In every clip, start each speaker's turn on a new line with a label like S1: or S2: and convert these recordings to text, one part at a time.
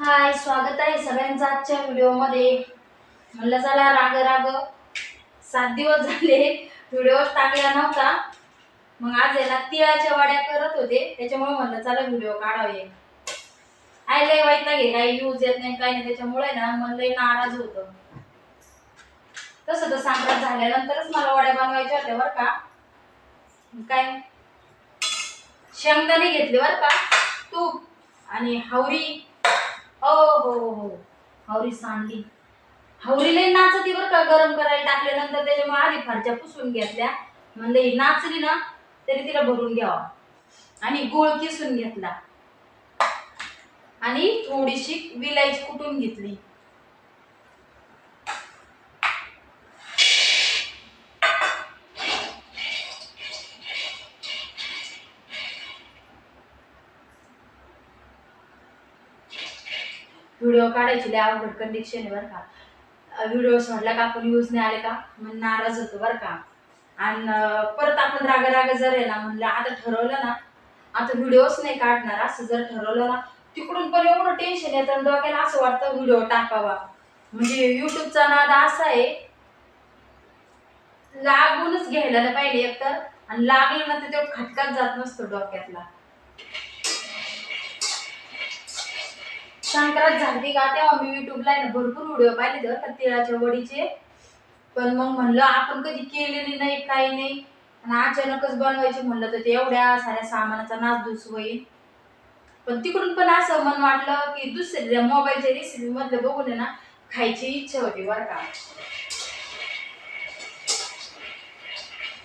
S1: हाय स्वागत आहे सगळ्यांचं आजच्या व्हिडिओमध्ये. म्हणलं चला राग राग. सात दिवस झाले व्हिडिओ टाकला नव्हता. मग आज आहे ना तिळाच्या वाड्या करत होते. त्याच्यामुळे म्हणलं चला व्हिडिओ काढावे. आय लय वाईट लागे काही यूज येत नाही काही नाही. त्याच्यामुळे ना मन लय नाराज होतं. तसं तर संक्रांत झाल्यानंतरच मला वड्या बनवायच्या होत्या बरं का. काय? शेंगदाणे घेतले बरं का. तूप आणि हवरी हो हो हो, हो. हावरी सांडली. हावरी लई नाचती का गरम करायला टाकल्यानंतर त्याच्यामुळे आधी फारच्या पुसून घेतल्या. म्हणलं ही नाचली ना तरी तिला भरून घ्यावा. आणि गुळ किसून घेतला. आणि थोडीशी विलायची कुटून घेतली. व्हिडिओ काढायची लय अवघड कंडिक्शन आहे बरं का. व्हिडिओ सोडला का आपण यूज नाही आले का मग नाराज होतो बरं का. आणि परत आपण राग राग जर आहे ना म्हणलं आता ठरवलं ना आता व्हिडिओच नाही काढणार असं जर ठरवलं ना तिकडून पण एवढं टेन्शन येतं आणि डोक्याला असं वाटतं व्हिडिओ टाकावा. म्हणजे युट्यूबचा नाद असा आहे लागूनच घ्यायला पाहिजे एकतर आणि लागलं ना तर तो खटकाच जात नसतो डोक्यातला. शंकरात झाली का? तेव्हा मी युट्यूबला आहे ना भरपूर व्हिडिओ पाहिले तर त्या तिळाच्या वडीचे. पण मग म्हणलं आपण कधी केलेली नाही काही नाही. आणि अचानकच बनवायचे म्हणलं तर ते एवढ्या साऱ्या सामानाचा नासधूस होईल. पण तिकडून पण असं मन वाटलं की दुसऱ्या मोबाईलच्या रेसिपी मधलं बघून ना खायची इच्छा होती बरं का.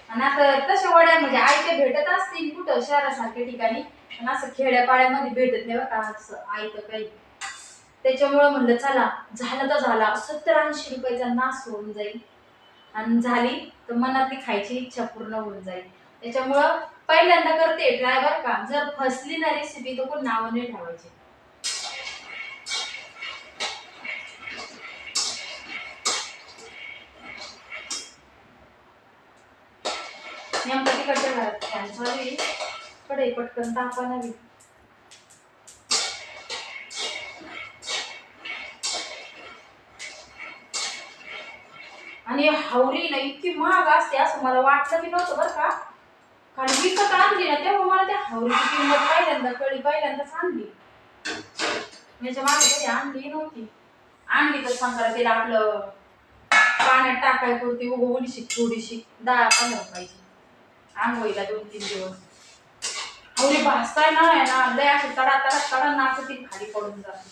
S1: आणि आता तशा वड्या म्हणजे आयत्या भेटत असतील कुठं शहरासारख्या ठिकाणी. पण असं खेड्यापाड्यामध्ये भेटत नाही बरं का असं आयतं काही. त्याच्यामुळं म्हणलं चला झालं तर झाला. सत्तर ऐंशी रुपयाचा नाश होऊन जाईल. आणि झाली तर मनातली खायची इच्छा पूर्ण होऊन जाईल. त्याच्यामुळं पहिल्यांदा करते ड्रायव्हर का जर फसली ना रेसिपी तर कोण नावं नाही ठेवायची. नेमकं तिकडच्या घरात सॉरी कडे पटकन तापा नवी आणि ना इतकी महाग असते असं मला वाटलं की नव्हतं बरं का. कारण विकत आणली ना तेव्हा मला त्या हावरीची किंमत पहिल्यांदा कळी पहिल्यांदाच आणली. याच्या मागे कधी आणली नव्हती. आणली तर संक्रांतीला आपलं पाण्यात टाकाय पुरती उगवलीशी थोडीशी दहा पंधरा पाहिजे आंघोळीला दोन तीन दिवस. हावरी भासताय ना आहे ना लय अशी तडा तडा तडा नाचती खाली पडून जाते.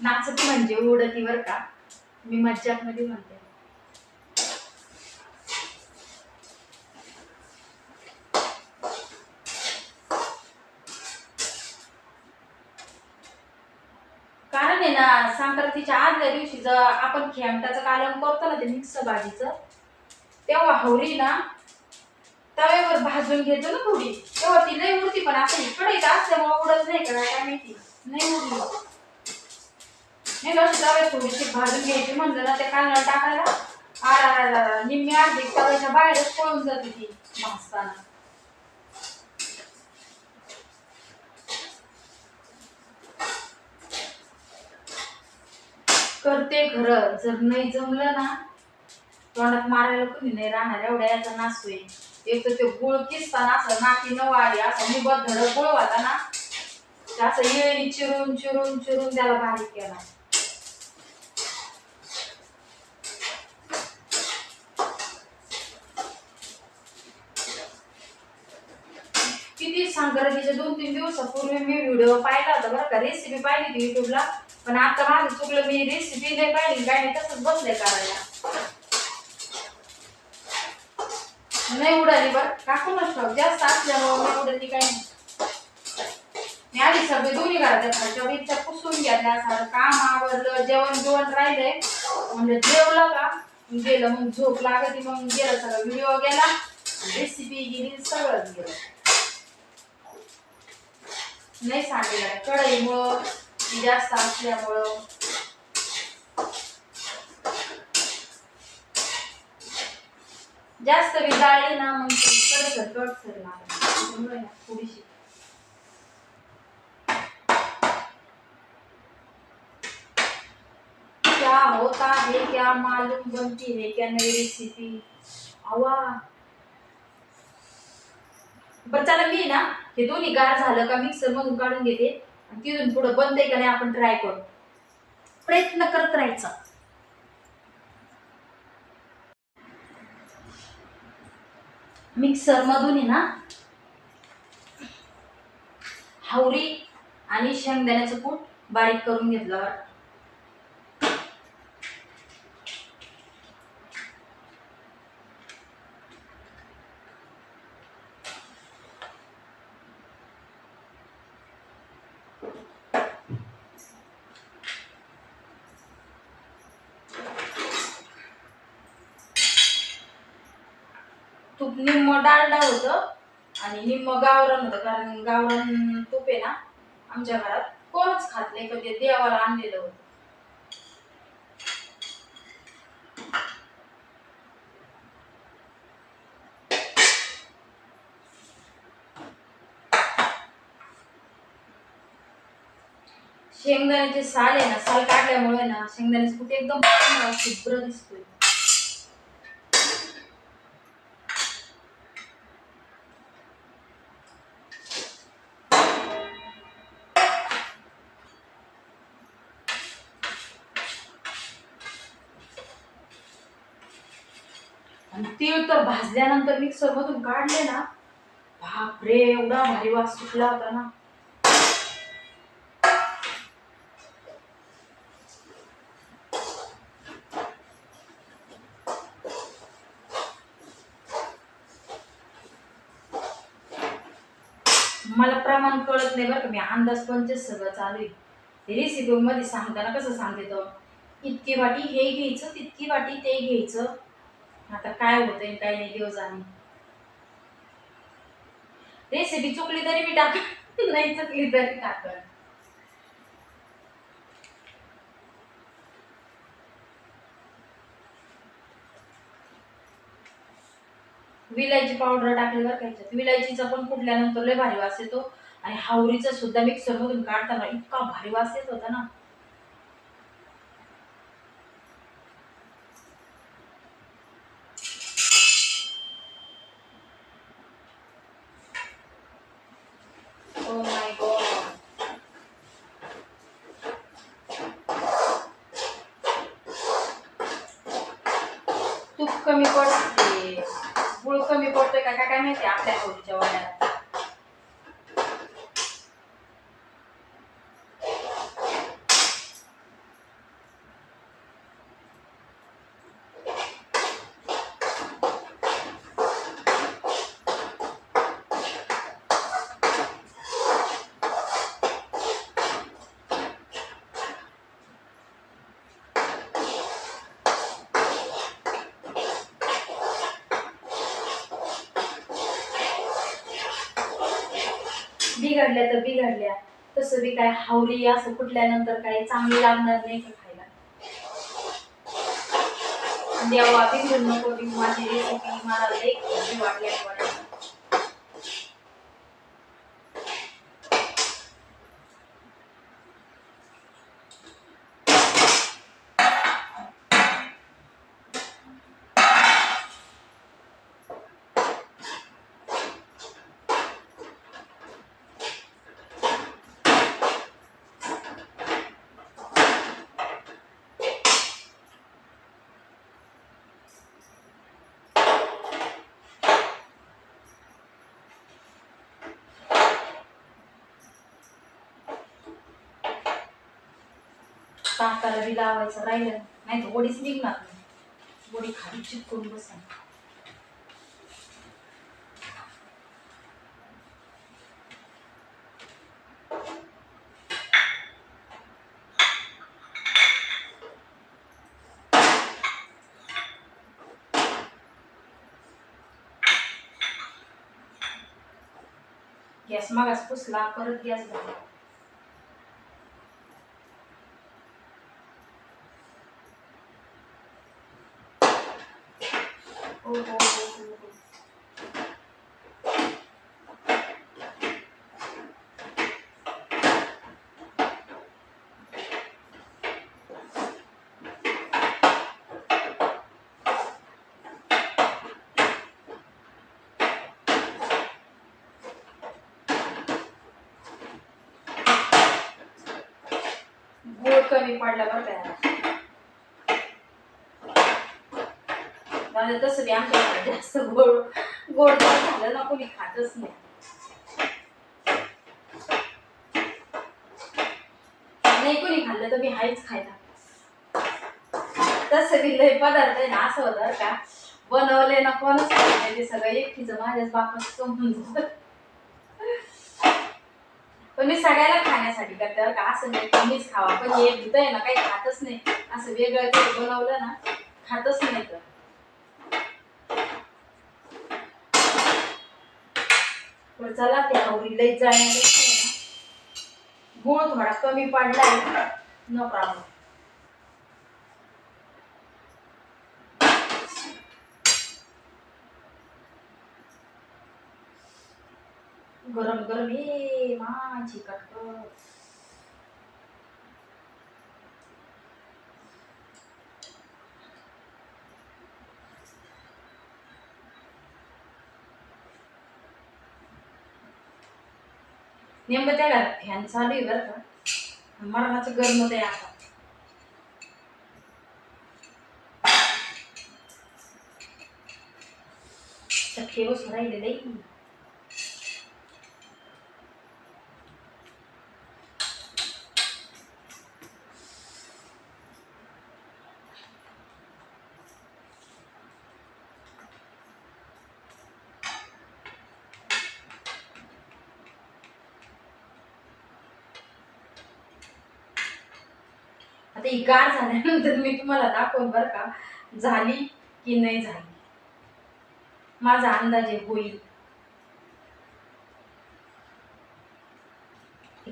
S1: नाचती म्हणजे उडती बरं का. मी मज्जाकमध्ये म्हणते कारण आहे तिच्या आदल्या दिवशी जर आपण खेमटाचं कालम करतो ना ते मिक्स भाजीचं तेव्हा हवरी ना तव्यावर भाजून घेतो ना थोडी तेव्हा ती लई उडती पण आता इकडे येत असल्यामुळे उडत नाही का काय माहिती. नाही उडली. नाही अशी तव्यात थोडीशी भाजून घ्यायची म्हणलं ना त्या कांदा टाकायला. आर आर निम्मी अर्धी तव्याच्या बाहेरच पळून जाते ती. भाजताना करते खरं. जर नाही जमलं ना तोंडात मारायला कोणी नाही राहणार. एवढ्या याचा नास होईल. एक तर ते गुळ किसताना असं नाकी न वाढी असं मी बघ धड गुळ होता ना असं येळी चिरून चिरून चिरून त्याला बारीक केला. किती संक्रांतीच्या दोन तीन दिवसापूर्वी मी व्हिडिओ पाहिला होता बरं का. रेसिपी पाहिली होती युट्यूबला पण आता माझं चुकलं मी रेसिपी नाही पाहिली काय नाही तसंच बसले करायला. नाही उडाली बरं. टाकू नसतो जास्त असल्यामुळे नाही उडाली काय नाही मी आधी सगळे दोन्ही घरात खालच्या इच्छा पुसून घ्यायला असं काम आवडलं जेवण जेवण राहिलंय. म्हणजे जेवलं का? गेलं मग झोप लागली मग गेलं सगळं. व्हिडिओ गेला रेसिपी गेली सगळंच गेलं. नाही सांगितलं कढईमुळं ती जास्त असल्यामुळं जास्त विजाळली ना मग कडसर कडसर लागली त्यामुळे ना थोडीशी क्या होता है क्या मालूम बनती है क्या नई रेसिपी आवा. बरं चला मी ना हे दोन्ही गार झालं का मिक्सर मधून काढून घेते. तिथून पुढे बंद आहे का नाही आपण ट्राय करू. प्रयत्न करत राहायचा. मिक्सर मधून आहे ना हावरी आणि शेंगदाण्याचं कूट बारीक करून घेतलं तूप निम्म डालडा होतं आणि निम्म गावरण होतं कारण गावरान तूप आहे ना आमच्या घरात कोणच खात नाही कधी देवाला आणलेलं होतं. शेंगदाण्याचे साल आहे ना साल काढल्यामुळे ना शेंगदाण्याचे कुठे एकदम शुभ्र दिसतोय आणि तीळ तर भाजल्यानंतर मिक्सर मधून काढले ना बापरे एवढा भारी वास सुटला होता ना. मला प्रमाण कळत नाही बरं का मी अंदाज पंचच सगळं चालू आहे. रेसिपी मध्ये सांगताना कसं सांगते तो? इतकी वाटी हे घ्यायचं तितकी वाटी ते घ्यायचं. आता काय होतंय काय नाही देव जाणे रेसिपी चुकली तरी मी टाक नाही चुकली तरी टाक. विलायची पावडर टाकली बरं का विलायचीचा पण फुटल्यानंतर लय भारी वास येतो. आणि हावरीचा सुद्धा मिक्सर मधून काढताना इतका भारी वास येत होता ना Oh my god. तूप कमी पडते गुळ कमी पडतोय का काय काय माहिती आपल्या आवडीच्या वड्यात बिघडल्या तर बिघडल्या तसं बी काय हावरी असं फुटल्यानंतर काही चांगली लागणार नाही का खायला? देवा बिघडू नको माझी रेसिपी मला लई वाटल्या ताकाला बी लावायचं राहिलं नाही. तर ओडीच निघणार नाही. वडी खाली चिपकून बसा गॅस मागास पुसला परत गॅस झाला. गोड कमी पडला बरं त्याला मला तसं बी आमच्या घरात जास्त गोड गोड झालं ना कोणी खातच नाही. नाही कोणी खाल्लं तर मी हायच खायला. तसं बी लय पदार्थ आहे ना असं होतं का. बनवले ना कोणच नाही ते सगळं एकटीचं माझ्याच बापाच म्हणून पण मी सगळ्याला खाण्यासाठी करते बरं का. असं नाही कमीच खावा पण हे भूत आहे ना काही खातच नाही. असं वेगळं काही बनवलं ना खातच नाही तर. बरं चला त्या आवडी जाण्यापेक्षा आहे गुळ थोडा कमी पडलाय. न प्रॉब्लेम. गरम गरम ये माझी कटकट नेमकं त्या घरात फॅन चालू आहे बरं का. मरणाचं गरम ते आता. चटके बसून राहिलेले आता ही गार झाल्यानंतर मी तुम्हाला दाखवून बरं का झाली की नाही झाली. माझा अंदाजे होईल.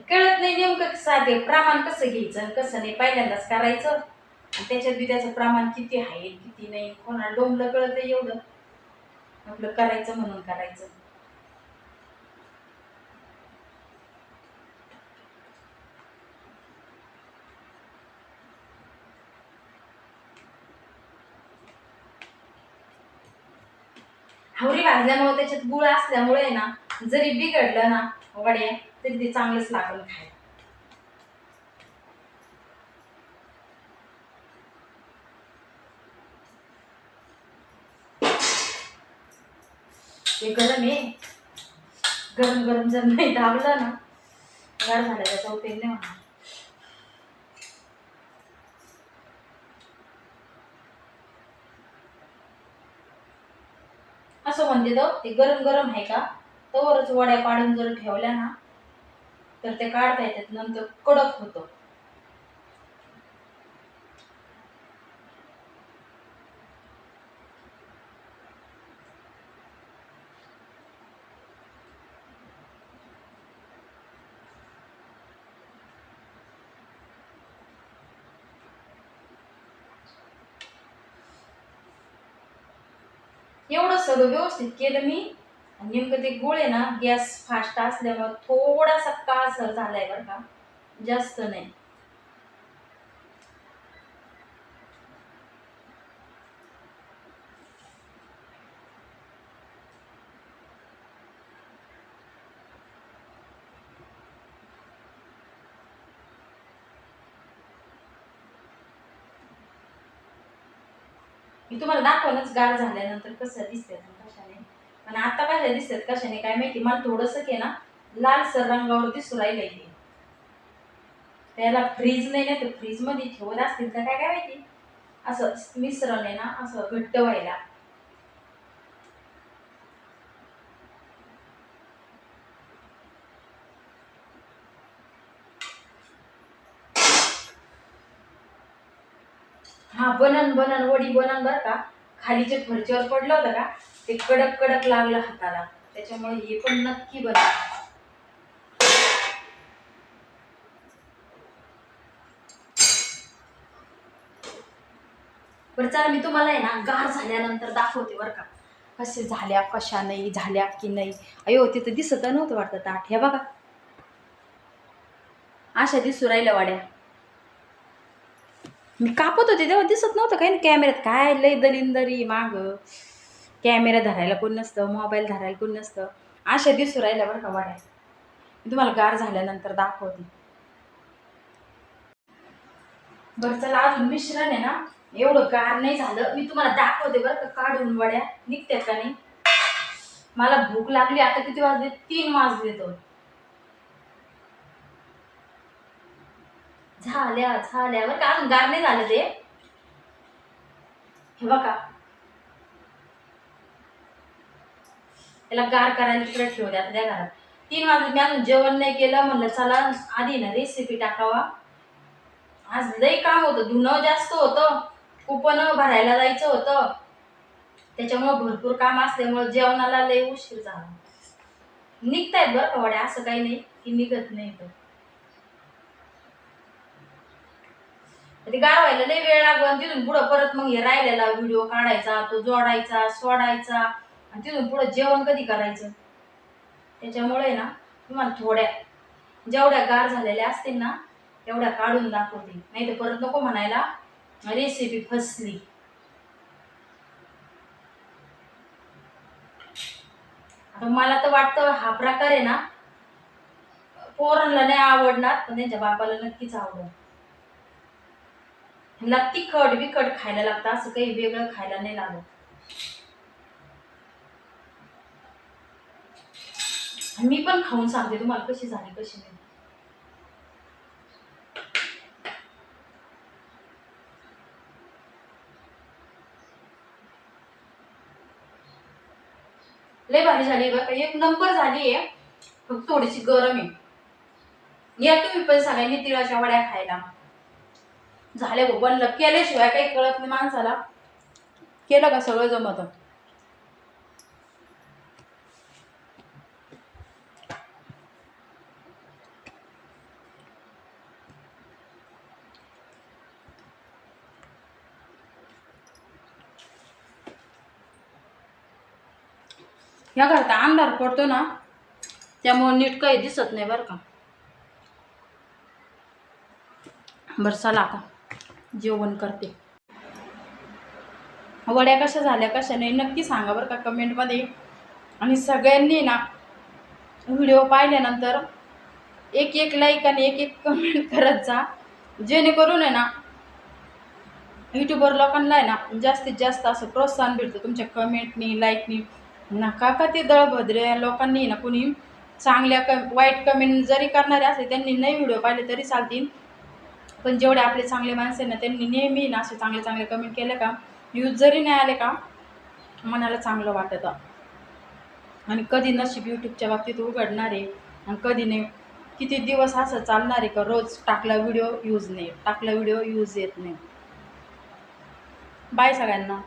S1: कळत नाही नेमकं कसं आहे ते प्रमाण कसं घ्यायचं आणि कसं नाही पहिल्यांदाच करायचं. आणि त्याच्यात बी त्याचं प्रमाण किती आहे किती नाही कोणाला डोंबलं कळत एवढं. आपलं करायचं म्हणून करायचं. हावरी भाजल्यामुळे त्याच्यात गुळ असल्यामुळे ना जरी बिघडलं ना वड्या तरी ते चांगलंच लागून खायला. ते गरम आहे. गरम गरम जर नाही दाबलं ना गार झालं त्याचा उपयोग नाही म्हणा असं म्हणते तो ते गरम गरम आहे का? तवरच वड्या पाडून जर ठेवल्या ना तर ते काढता येतात नंतर कडक होतं एवढं सगळं व्यवस्थित केलं मी. आणि नेमकं ते गुळ आहे ना गॅस फास्ट असल्यामुळं थोडासा काळसर झालाय बरं का. जास्त नाही. मी तुम्हाला दाखवणच गार झाल्यानंतर कसं दिसतात कशाने. पण आता कशा दिसतात कशाने काय माहिती? मला थोडंसं के ना लालसर रंगावर दिसू राहिलंय ते त्याला फ्रीज नाही ना तर फ्रीजमध्ये ठेवत असतील तर काय काय माहिती? असं मिश्रण आहे ना असं घट्ट व्हायला. हा बनन बनन वडी बनन बरं का. खाली जे फरचीवर पडलं होतं का ते कडक कडक लागलं हाताला. त्याच्यामुळे हे पण नक्की बनन बरं चला मी तुम्हाला आहे ना गार झाल्यानंतर दाखवते बरं का. कसे झाल्या कशा नाही झाल्या की नाही. अयो तिथं दिसत नव्हतं वाटतं ताट. हे बघा. अशा दिसू राहिल्या वाड्या. मी कापत होते तेव्हा दिसत नव्हतं काही. कॅमेऱ्यात काय लय दलिंदरी माग. कॅमेरा धरायला कोण नसतं मोबाईल धरायला कोण नसतं. अशा दिसू राहिल्या बरं का वाड्या. मी तुम्हाला गार झाल्यानंतर दाखवते. बरं चला अजून मिश्रण आहे ना? एवढं गार नाही झालं. मी तुम्हाला दाखवते बरं का काढून वड्या. निघत्यात का नाही? मला भूक लागली. आता किती वाजले? तीन वाजले तर झाल्या झाल्या. बरं का अंगार गार नाही झालं ते. हे बघा. त्याला गार करायला तिकडे ठेवू द्या त्या घरात. तीन वाजले मी अजून जेवण नाही केलं. म्हणलं चला आधी ना रेसिपी टाकावा. आज लई काम होतं. धुणं जास्त होतं. कुपन भरायला जायचं होतं. त्याच्यामुळं भरपूर काम असल्यामुळं जेवणाला लई उशीर झाला. निघतायत बरं का वड्या? असं काही नाही की निघत नाही तर ते गारवायला लय वेळ लागला तिथून पुढं परत मग हे राहिलेला व्हिडिओ काढायचा तो जोडायचा सोडायचा आणि तिथून पुढं जेवण कधी करायचं? त्याच्यामुळे ना तुम्हाला थोड्या जेवढ्या गार झालेल्या असतील ना तेवढ्या काढून दाखवते. नाही तर परत नको म्हणायला रेसिपी फसली. आता मला तर वाटतं हा प्रकार आहे ना पोरांना नाही आवडणार पण त्यांच्या बापाला नक्कीच आवडेल. ह्याला तिखट बिखट खायला लागतं असं काही वेगळं खायला नाही लागत. मी पण खाऊन सांगते तुम्हाला कशी झाली कशी नाही. लय भारी झाली बघा एक नंबर झाली आहे. फक्त थोडीशी गरम आहे. या तुम्ही पण सगळ्यांनी तिळाच्या वड्या खायला. झाले गो केल्याशिवाय काही कळत नाही माणसाला. केलं का सगळं जमत? या घरात अंधार पडतो ना त्यामुळे नीट काही दिसत नाही बरं का. बरं चला का जेवण करते. वड्या कशा झाल्या कशा नाही नक्की सांगा बरं का कमेंटमध्ये. आणि सगळ्यांनी ना व्हिडिओ पाहिल्यानंतर एक एक लाईक आणि एक एक कमेंट करत जा. जेणेकरून आहे ना यूट्यूबर लोकांना आहे ना जास्तीत जास्त असं प्रोत्साहन भेटतं तुमच्या कमेंटनी लाईकनी नका का ते दळभद्रे लोकांनी ना कुणी चांगल्या क वाईट कमेंट जरी करणारे असले त्यांनी नाही व्हिडिओ पाहिले तरी चालतील. पण जेवढे आपले चांगले माणसं आहे ना त्यांनी नेहमी ना असे चांगले चांगले कमेंट केले का? यूज जरी नाही आले का मनाला चांगलं वाटतं. आणि कधी नशीब यूट्यूबच्या बाबतीत उघडणार आहे आणि कधी नाही किती दिवस असं चालणार आहे का? रोज टाकला व्हिडिओ यूज नाही टाकला व्हिडिओ यूज येत नाही. बाय सगळ्यांना.